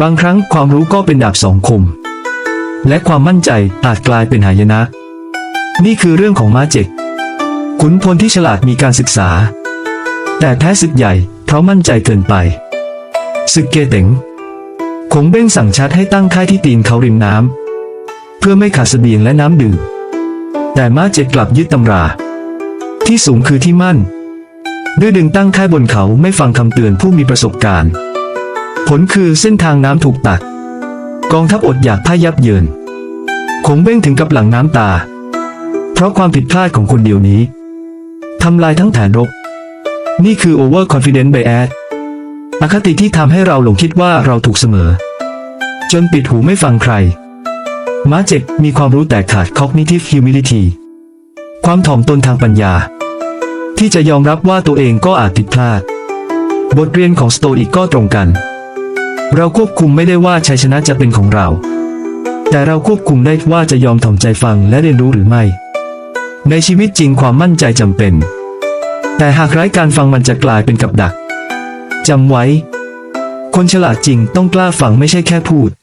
บางครั้งความรู้ก็เป็นดาบสองคม และความมั่นใจอาจกลายเป็นหายนะ นี่คือเรื่องของม้าเจกขุนพลที่ฉลาดมีการศึกษา แต่แพ้ศึกใหญ่เพราะมั่นใจเกินไปศึกเกเต็งคงเบ้งสั่งชัดให้ตั้งค่ายที่ตีนเขาริมน้ำเพื่อไม่ขาดเสบียงและน้ำดื่มแต่ม้าเจ็ดกลับยึดตำรา ที่สูงคือที่มั่น ด้วยดึงตั้งค่ายบนเขาไม่ฟังคำเตือนผู้มีประสบการณ์ ลคือเส้นทางน้ำถูกตัด กองทัพอดอยากพ่ายยับเยินคงเบ้งถึงกับหลังน้ำตา เพราะความผิดพลาดของคนเดียวนี้ทำลายทั้งแผนรบ นี่คือ over confident bias อคติที่ทำให้เราหลงคิดว่าเราถูกเสมอ จนปิดหูไม่ฟังใคร ม้าเจ็กมีความรู้แต่ขาด cognitive humility ความถ่อมตนทางปัญญา ที่จะยอมรับว่าตัวเองก็อาจผิดพลาด บทเรียนของสโตอิกก็ตรงกัน เราควบคุมไม่ได้ว่าชัยชนะจะเป็นของเรา แต่เราควบคุมได้ว่าจะยอมถ่อมใจฟังและเรียนรู้หรือไม่ ในชีวิตจริงความมั่นใจจำเป็น แต่หากไร้การฟังมันจะกลายเป็นกับดักจำไว้ คนฉลาดจริงต้องกล้าฟังไม่ใช่แค่พูด